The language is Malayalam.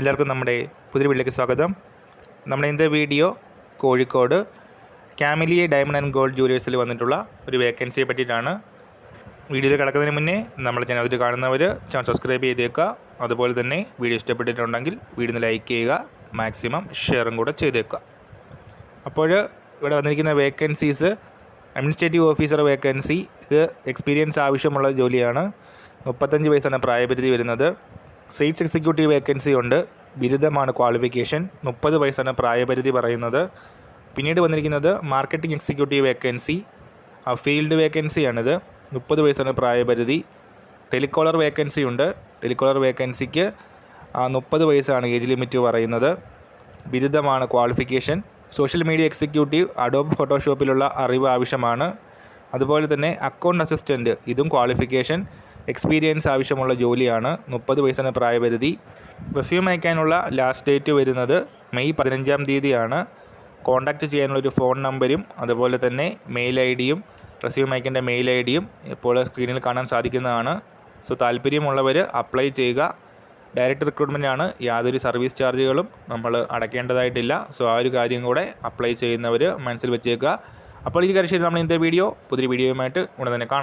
എല്ലാവർക്കും നമ്മുടെ പുതിയ വീട്ടിലേക്ക് സ്വാഗതം. നമ്മുടെ ഇന്നത്തെ video Kozhikode Camilia diamond and gold ജൂവലേഴ്സിൽ വന്നിട്ടുള്ള ഒരു വേക്കൻസിയെ പറ്റിയിട്ടാണ്. വീഡിയോയിൽ കിടക്കുന്നതിന് മുന്നേ നമ്മൾ ചാനൽ കാണുന്നവർ ചാനൽ സബ്സ്ക്രൈബ് ചെയ്തേക്കുക. അതുപോലെ തന്നെ വീഡിയോ ഇഷ്ടപ്പെട്ടിട്ടുണ്ടെങ്കിൽ വീഡിയോ ലൈക്ക് ചെയ്യുക മാക്സിമം ഷെയറും കൂടെ ചെയ്തേക്കുക. അപ്പോൾ ഇവിടെ വന്നിരിക്കുന്ന വേക്കൻസീസ് അഡ്മിനിസ്ട്രേറ്റീവ് ഓഫീസർ വേക്കൻസി ഇത് എക്സ്പീരിയൻസ് ആവശ്യമുള്ള ജോലിയാണ്. മുപ്പത്തഞ്ച് വയസ്സാണ് പ്രായപരിധി വരുന്നത്. സെയിൽസ് എക്സിക്യൂട്ടീവ് വേക്കൻസി ഉണ്ട്. ബിരുദമാണ് ക്വാളിഫിക്കേഷൻ മുപ്പത് വയസ്സാണ് പ്രായപരിധി പറയുന്നത്. പിന്നീട് വന്നിരിക്കുന്നത് മാർക്കറ്റിംഗ് എക്സിക്യൂട്ടീവ് വേക്കൻസി ആ ഫീൽഡ് വേക്കൻസിയാണിത് മുപ്പത് വയസ്സാണ് പ്രായപരിധി. ടെലികോളർ വേക്കൻസി ഉണ്ട്. ടെലികോളർ വേക്കൻസിക്ക് മുപ്പത് വയസ്സാണ് ഏജ് ലിമിറ്റ് പറയുന്നത്. ബിരുദമാണ് qualification social media executive Adobe ഫോട്ടോഷോപ്പിലുള്ള അറിവ് ആവശ്യമാണ്. അതുപോലെ തന്നെ അക്കൗണ്ട് അസിസ്റ്റന്റ് ഇതും ക്വാളിഫിക്കേഷൻ എക്സ്പീരിയൻസ് ആവശ്യമുള്ള ജോലിയാണ്. മുപ്പത് വയസ്സിന് പ്രായപരിധി. റെസ്യൂം അയക്കാനുള്ള ലാസ്റ്റ് ഡേറ്റ് വരുന്നത് മെയ് പതിനഞ്ചാം തീയതിയാണ്. കോൺടാക്റ്റ് ചെയ്യാനുള്ള ഒരു ഫോൺ നമ്പരും അതുപോലെ തന്നെ മെയിൽ ഐ ഡിയും റെസ്യൂം അയക്കേണ്ട മെയിൽ ഐ ഡിയും ഇപ്പോൾ സ്ക്രീനിൽ കാണാൻ സാധിക്കുന്നതാണ്. സോ താല്പര്യമുള്ളവർ അപ്ലൈ ചെയ്യുക. ഡയറക്റ്റ് റിക്രൂട്ട്മെന്റ് ആണ് യാതൊരു സർവീസ് ചാർജുകളും നമ്മൾ അടയ്ക്കേണ്ടതായിട്ടില്ല. സോ ആ ഒരു കാര്യം കൂടെ അപ്ലൈ ചെയ്യുന്നവർ മനസ്സിൽ വെച്ചേക്കുക. അപ്പോൾ ഈ കാര്യം ശരി നമ്മൾ ഇന്നത്തെ വീഡിയോ. പുതിയ വീഡിയോയുമായിട്ട് ഉടൻ തന്നെ കാണാം.